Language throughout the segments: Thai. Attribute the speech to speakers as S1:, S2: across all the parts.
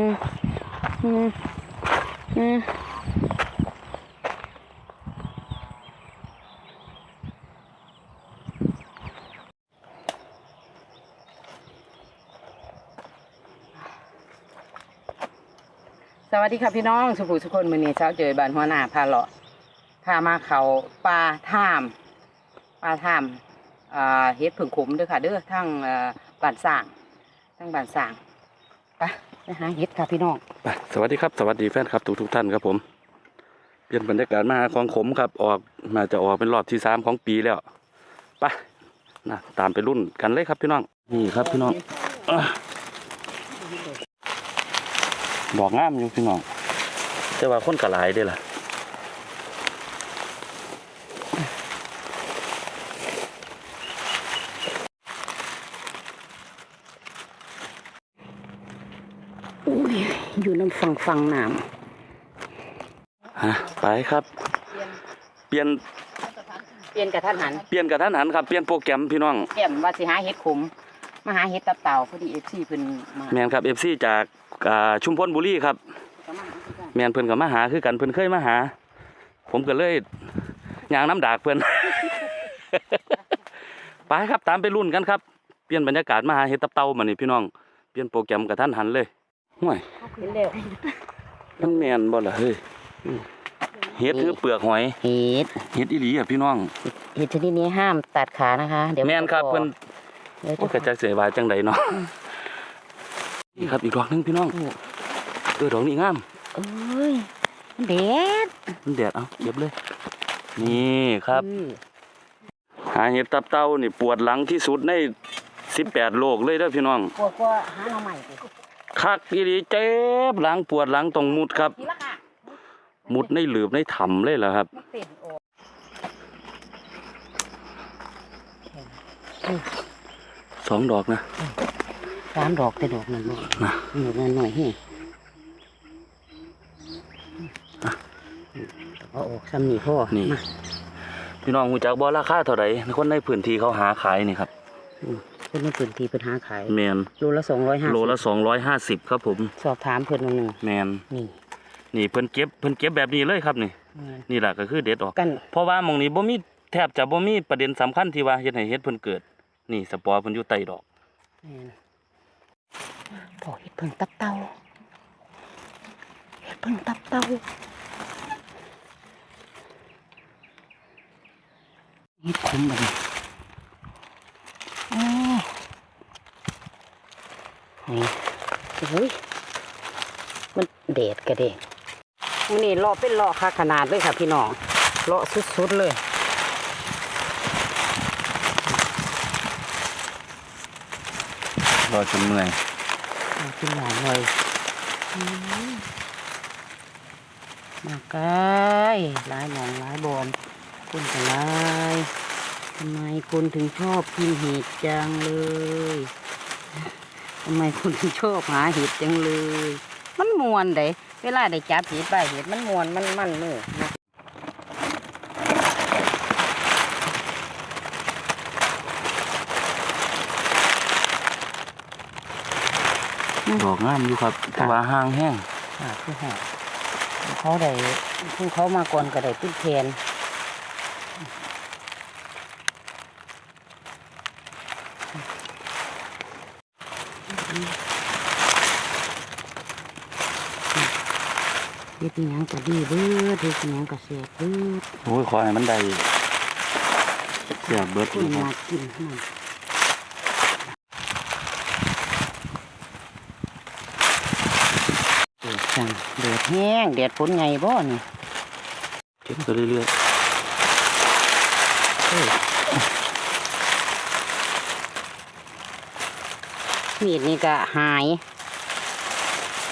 S1: สวัสดีค่ะพี่น้องสุภูสุคนมือนี้เช้าเจอบ้านหัวหน้าพาเลาะพามาเขาปลาท่ามปลาท่ามเฮ็ดผึ่งขมเด้อค่ะเด้อทั้งบ้านสร้างทั้งบ้านสร้างไป หาเฮ็ดค่ะพี่น้อง
S2: ไปสวัสดีครับสวัสดีแฟนครับทุกทุกท่านครับผม เปลี่ยนบรรยากาศมาของขมครับออกมาจะออกเป็นรอบที่สามของปีแล้วไปนะตามไปรุ่นกันเลยครับพี่น้องนี่ครับพี่น้องอดอกงามอยู่พี่น้องแต่ว่าคนกระไลายเด้อล่ะ
S1: อยู่น้ำฟังฟังน้
S2: ฮะไปครับ เปลี่ยนำ
S1: เปลี่ยนกับท่านหัน
S2: เปลี่ยนกับท่านหันครับเปลี่ยนโปรแกรมพี่น้อง
S1: แก้มว่าสิหาเฮ็ดขมมาหาเฮ็ดตับเต่าพอดีเอฟซีเพิ่นมา
S2: แมนครับเอฟซีจากอ่าชุมพลบุรีครับ
S1: ก็มาหาคือกัน
S2: แมนเพิ่นกับมาหาคือกันเพิ่นเคยมาหา ผมก็เลยยางน้ำดากเพิ่นไปครับตามไปรุ่นกันครับ เปลี่ยนบรรยากาศมาหาเห็ดตับเต่ามานี่พี่น้องเปลี่ยนโปรแกรมกับท่านหันเลย ห่วย
S1: เห็นแล้ว
S2: มันแมนบ่ล่ะเฮ้ยเห็ดคือเปลือกหอย
S1: เฮ็ด
S2: เห็ดอีหลีอะพี่น้อง
S1: เฮ็ดชนิดนี้ห้ามตัดขานะคะ เดี๋ยว
S2: แมนครับเพิ่น
S1: เดี๋ยว
S2: โอ้
S1: จะ
S2: ยกระจักเสียบายจังใดเนาะนี่ครับอีกดอกหนึงพี่น้องเออดอกนี้งาม
S1: เอ้ยเด็ด
S2: มันแดดเอาเก็บเลย นี่ครับ
S1: อืม
S2: หาเห็ดตับเต่านี่ปวดหลังที่สุดใน18โลกเลยเด้อพี่น้อง
S1: กลัวกลัวหาหน่อใหม่สิ
S2: คักอีหลีเจ็บหลังปวดหลังต้องมุดครับ
S1: ทีละค่ะ
S2: มุดในหลืบในถ้ำเลยเหรอครับ
S1: มันเต็มออก
S2: สองดอกนะ
S1: สามดอกแต่ดอกนั้นบ่
S2: นะ
S1: ดอกนั้นหน่อยเฮ้เอาออกซ้ำนี่พ่อ
S2: นี่
S1: มา
S2: พี่น้องหูจักบ่ราคาเท่าไหร่คนในพื้นที่เขาหาขายนี่ครับ
S1: เพิ่นในพื้นที่เพิ่นหาขาย
S2: แมน
S1: โลละสองร้อยห้า
S2: โลละ250ครับผม
S1: สอบถามเพิ่นว่าหนึ่ง
S2: แมน
S1: นี่
S2: นี่เพิ่นเก็บเพิ่นเก็บแบบนี้เลยครับนี่นี่แหละก็คือเด็ดออก
S1: กัน
S2: เพราะว่าหมองนี้บ่มีแทบจะบ่มีประเด็นสำคัญที่ว่าเฮ็ดให้เฮ็ดเพิ่นเกิด นี่สปอร์เพิ่นอยู่ใต้ดอก
S1: พอเห็ดเพิ่งตับเตาเห็ดเพิ่งตับเตาเห็ดคุ้มบ่เนี่ยโอ้ นี่โอ้ยมันเด็ดกระเด็นมันนี่เลาะเป็นเลาะค่ะขนาดเลยค่ะพี่น้องเลาะสุดๆเลย
S2: รอจนเมื่อย
S1: เอาขึ้นหลายเลยอืมมาใกล้หลายหนองหลายบอนคุณกันหลายทำไมคุณถึงชอบกินเห็ดจังเลย ทำไมคุณถึงชอบหาเห็ดจังเลย มันมวนเด้เวลาได้จับเห็ดใบเห็ดมันมวนมันมันเนื้อะนะ
S2: ดอกงามอยู่ครับแต่ว่าห่างแห้ง
S1: อ่าคือหอเขาได้คือเขามาก่อนก็ได้ติ้แทน เฮ็ดอิหยังก็ดีเบิดเฮ็ดอิหยังก็แซ่บเบิด
S2: โอ้ยขอให้มันได้เสียเบิด
S1: คน
S2: นี่ค
S1: มา
S2: รับ
S1: กินมันเดือดจังเดือดแห้งเดือดฝนไงบ่นี่
S2: เก็บไปเรื่อย
S1: เอ้ยมีดนี่ก็หาย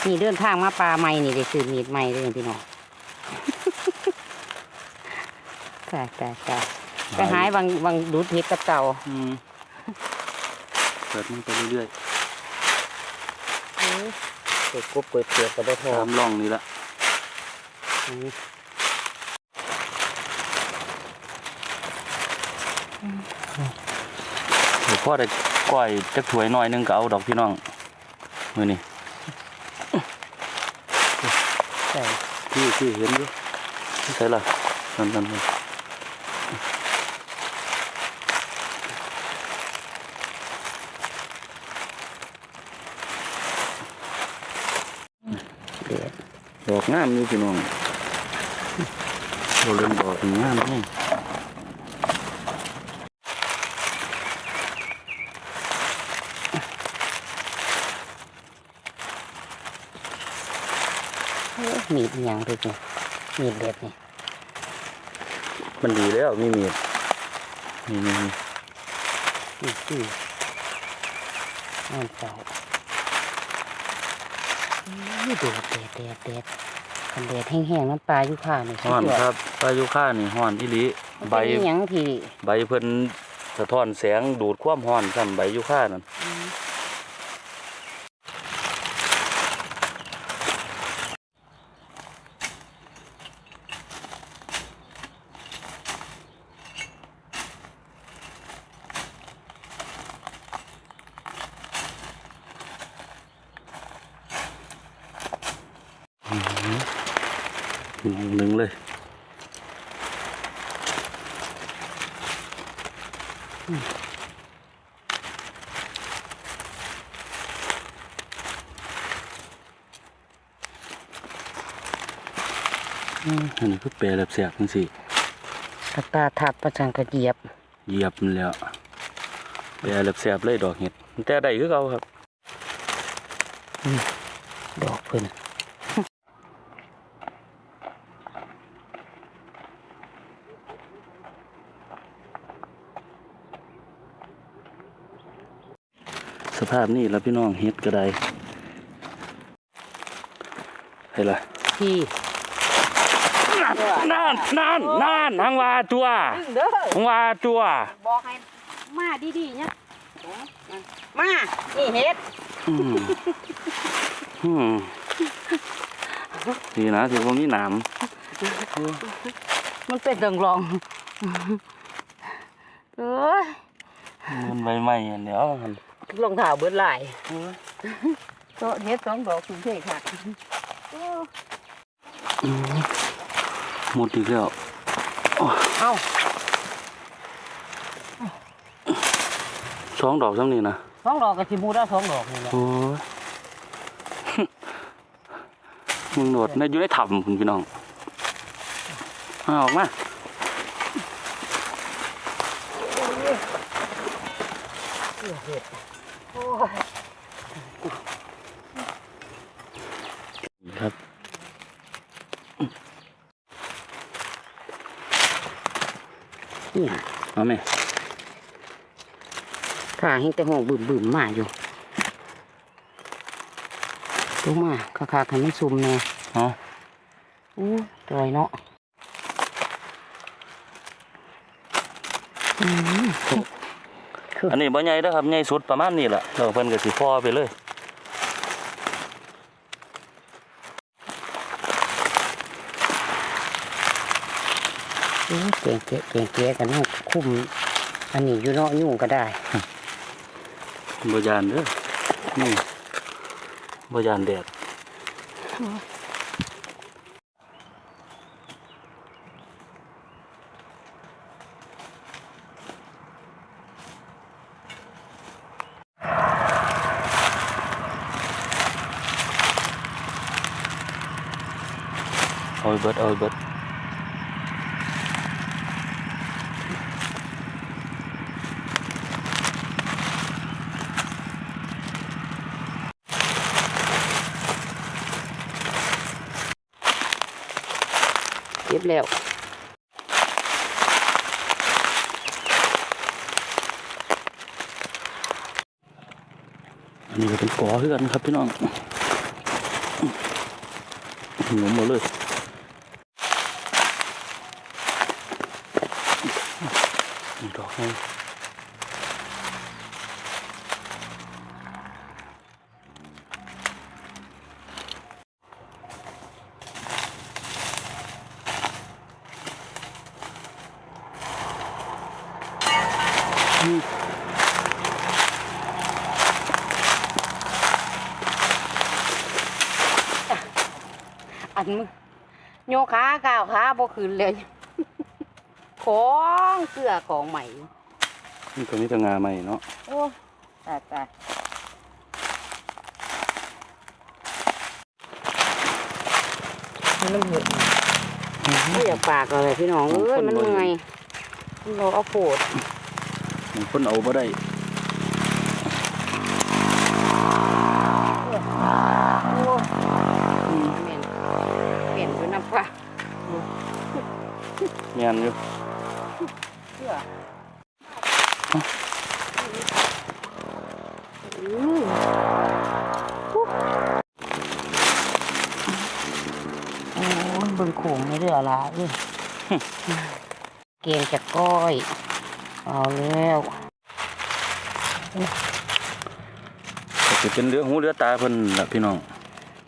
S1: นี่เดินทางมาปลาใหม่นี่ได้ซื้อมีดใหม่เลยพี่น้องตายตายตาย
S2: ๆ
S1: ไปหายบางบางดูดเห็ดกับเต่า
S2: อืมเปิดมันไปเรื่อย
S1: เปิดกบเปิดเปลือกก็ได้พ
S2: ๆ
S1: อ
S2: ตามร่องนี่ละ
S1: อืม
S2: เดี๋ยวพ่อได้ก้อยจักถวยหน่อยหนึงก็เอาดอกพี่น้องมือนี่
S1: ส่
S2: ที่ที่เห็นอยู่ใช่ล่ะนั่นนั่นนั่นดอกงามอยู่พี่น้องเราเล่นดอกงามแน่
S1: มีดอิหยังด้วยนี่มีดเด็ดนี่
S2: มันดีแล้วมีมีดนี่นี่นี่
S1: นี่คือน้ำเจ้านี่โดดแดดแดดแดดคันแดดแห้งๆน้ำปลาอยู่ข้านี่
S2: ฮ้อนครับปลายุค่านี่ฮ้อนอีหลีใบ
S1: ใบหยังที่
S2: ใบเพิ่นสะท้อนแสงดูดความร้อนซ้ำใบยุค่านั่น หนึ่งเลยอืมอันนี้คือแปรแบบแสบจังสิ
S1: กระตาทับประจังกระเหยียบ
S2: เหยียบมันแล้วแปรแบบแสบเลยดอกเห็ดแต่ได้คือเขาครับ
S1: ดอกเพิ่น
S2: ภาพนี่แล้วพี่น้องเฮ็ดก็ได้เห็นละ
S1: ที่
S2: นั่นนั่นนั่นทางว่าตัว
S1: เด้อ
S2: ทางว่าตัว
S1: บอกให้มาดีๆเนี่ยมา นี่เฮ็ด
S2: อืมอืมดีนะที่ผมมีหนาม
S1: มันเป็นดังรองเอ้ย
S2: มันใบใหม่อันเดียวมัน
S1: รองเท้าเบิดหลายโตะเฮ็ดสองดอกถึงเท่ค่ะ
S2: อืมหมดอีกแล้ว
S1: เอ้า
S2: สองดอกซ้ำนี่นะ
S1: สองดอกกับสิมูได้สองดอกนี่แหละ
S2: โอ้ยมึงโดดในอยู่ในถ้ำคุณพี่น้องเอาออกมา
S1: โอ้ย
S2: ครับ
S1: นี่
S2: เอาไหม
S1: ข้าเห็นแต่ห้องบึมบึมๆมาอยู่ลงมาคาๆให้มันซุ่มแน่
S2: เอา
S1: อู้ตอยเนาะอืม
S2: อันนี้บ่ใหญ่เด้อครับใหญ่สุดประมาณนี้แหละเราเพิ่นก็สิพอไปเลย
S1: โอ้ย เก่งเก๋เก่งเก๋กันนั่งคุ้มอันนี้อยู่เนาะยุ่งก็ได้
S2: บยานเด้อนี่บยานแดดเอาให้เบิดเอาให้เบิด
S1: บแล้ว
S2: อันนี้ก็เป็นกอคือกันครับพี่น้องหนุ่มหมดเลยนี่ดอกให้
S1: มึงโยกขาก้าวขาบ่ขึ้นเลย ของเสื้อของใหม่
S2: นี่ก็มีแต่งาใหม่เนาะ
S1: โอ้ตายตายมันเหนื่อยไม่อยากปากอะไรพี่น้องเอ้ยมันเมื่อยมันรอเอาโผด
S2: มันคนเอาบ่ได้ แม่นอยู่
S1: เสื้ออืมโอ้ยเบิ่งโขงไม่เรืออะไรเอ้ยเกงจากก้อย เอาแล้ว
S2: ก็สิเป็นเรือหูเรือตาเพิ่นล่ะพี่น้อง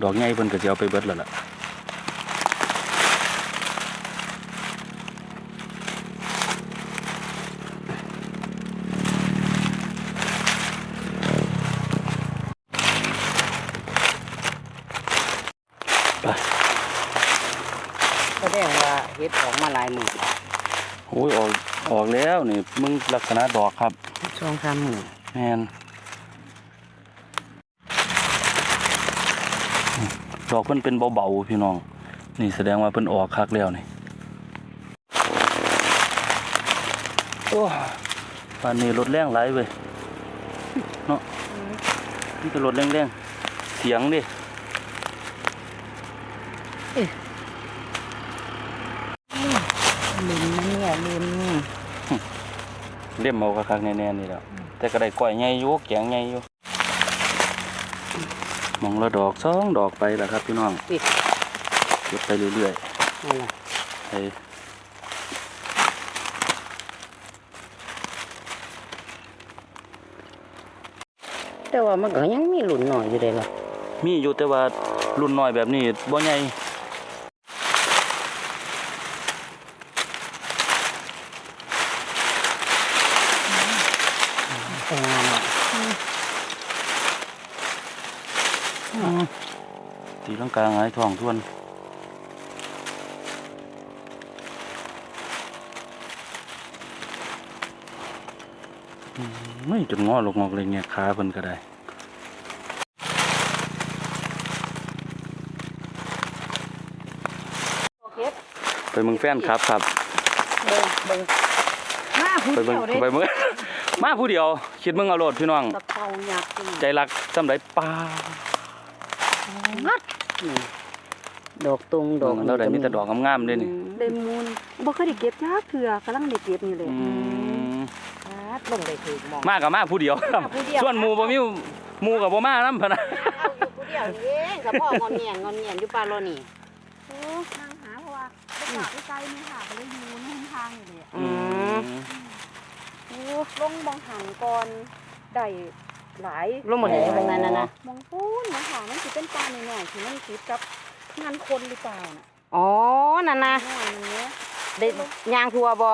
S2: ดอกใหญ่เพิ่นก็สิเอาไปเบิดแล้วล่ะ
S1: แสดงว่าเฮ็ดออกมาหลายหมื่น
S2: โอ้ยออกออกแล้วนี่มึงลักษณะดอกครับ
S1: ช่วงสามหมื่น
S2: แม่นดอกเพิ่นเป็นเบาๆพี่น้อง นี่แสดงว่าเพิ่นออกคักแล้วนี่โอ้ป่านนี้รถแรงหลายเว้ยเนาะนี่ก็รถแรงๆเสียงดิ
S1: ลืมนะเนี่ยลืม
S2: เล่มเอาคักๆแน่ๆนี่แหล้วแต่ก็ได้ก้อยใหญ่อยู่แกงใหญ่อยู่มองละดอกสองดอกไปแล้วครับพี่น้อง
S1: ปิด
S2: เก็บไปเรื่อยๆไป
S1: แต่ว่ามันก็ยังมีหลุนหน่อยอยู่เลยล่ะ
S2: มีอยู่แต่ว่ารุ่นน้อยแบบนี้บ่ใหญ่
S1: แต่งานอะ
S2: ตีลังกาหงายท้องทวนอืมไม่จนงอลงงอกเลยเนี่ยขาเพิ่นก็ได้
S1: โอเค
S2: ไปเมืองแฟนครับครับ
S1: เบิ่งเบิ่งมาผู้
S2: ไปเมือง
S1: เดียว
S2: ไป
S1: เด้
S2: เมืองมาผู้เดียวคิดมึงเอาโลดพี่น้อง
S1: ตะเภายักษ์นี่
S2: ใจรักจำได้ป้า
S1: งัดนี่ ดอกตุงด
S2: ด
S1: อ
S2: อกกเราได้มีแต่ดอกงามๆเลยนี่
S3: ได้มูลบ่เคยได้เก็บยากเถื่อกำลังได้เก็บนี่เลย
S2: อืม
S1: งัดลงได้ถึงมอง
S2: มากับมาผู้เดียวครับ
S1: ผู้เดียว
S2: ส่วนหมู่บ่มีหมู่กับบ่มานํพะนะ
S1: เอาอยู่ผู้เดียวนี่เองกับพ่องอนเงียนงอนเงียนอยู่ปาโลนี่
S3: โอ้นางหาเพราะว่าไปกราบไปไกลนี่ค่ะก็เลยอยู่ในหนทางนี่แหละ
S1: อืม
S3: โอ้ลงบองหันก่อนได้ หลาย
S1: ลงหมดเลยตรงนั้นนะนะ
S3: มองปูนนะคะมันสิเป็นปลาหน่อยๆที่มันติดกับงานคนหรือเปล่าน่ะ
S1: อ๋อนั่นนะ
S3: น้อยอย่างเงี้ย
S1: ได้ยางทัวบ่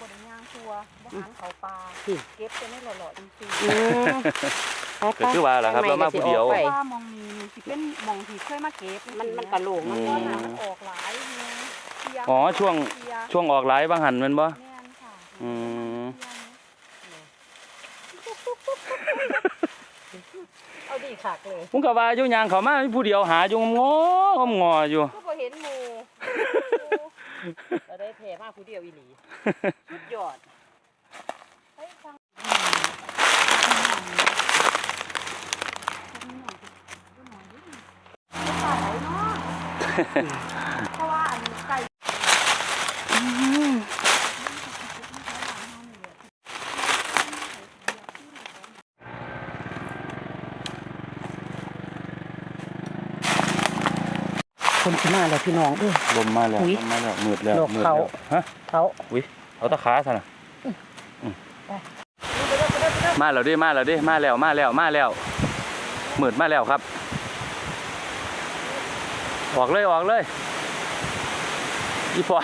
S3: บ่ได้ย่างชัวบ่หันเขาปลา
S1: อืม
S3: เก็บจะไม่หล่อๆจังซี่
S1: อืมไป
S2: ก็คือว่าล่ะครับเรามาผู้เดียว
S1: ไป
S3: ว่ามองนี้สิเป็นมองที่เคยมาเก็บ
S1: มันมันกระโหลก
S2: อื
S1: มัน
S2: ม
S3: ตอนนั้นมันออกหลายเงี้ยเสีย
S2: อ๋อช่วง
S3: เสีย
S2: ช่วงออกหลายบางหันแม่นบ่
S3: แม่นค่ะ
S2: อืม
S1: เอาดี คักเลย
S2: ผมก็ว่าอยู่ยางเขามามีผู้เดียวหาอยู่งองงออยู่
S3: ก็บ่เห็นหมู่
S1: เราได้เทมากผู้เดียวอีหลีสุดยอด
S3: เฮ้ยฟังป่าไหนเนาะเพราะว่าอันไก่
S1: คนขึ้นมา แล้วพี่น้องเอ้ย
S2: ลมมาแล้ว
S1: อุ๊ย
S2: ลมมาแล้วมืดแล้ว
S1: ดอก
S2: มืด
S1: เขา
S2: แล้วฮะ
S1: เขา
S2: อุ้ยเอาตะขาซะน่ะอืมมาแล้วเดิมาแล้วเดิมาแล้วมาแล้วมาแล้วมืดมาแล้วครับ ออกเลยออกเลยอีพอ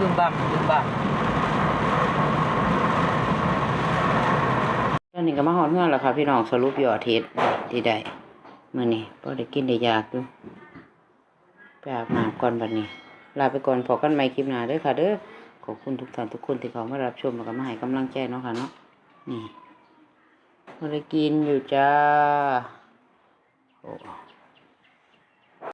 S1: บึ้มบั่มบึมบั่มตอนนี้ก็มาหอดเฮือนแล้วค่ะ พี่น้องสรุปยอดเฮ็ดที่ได้มื้อนี้พอได้กินได้ยากอยู่ไปอาบน้ำก่อนบัดนี้ ลาไปก่อนพอกันใหม่คลิปหน้าเด้อค่ะ เด้อขอบคุณทุกท่านทุกคนที่เขามารับชมแล้วก็มาให้กำลังใจเนาะค่ะเนาะนี่พอได้กินอยู่จ้าโอ้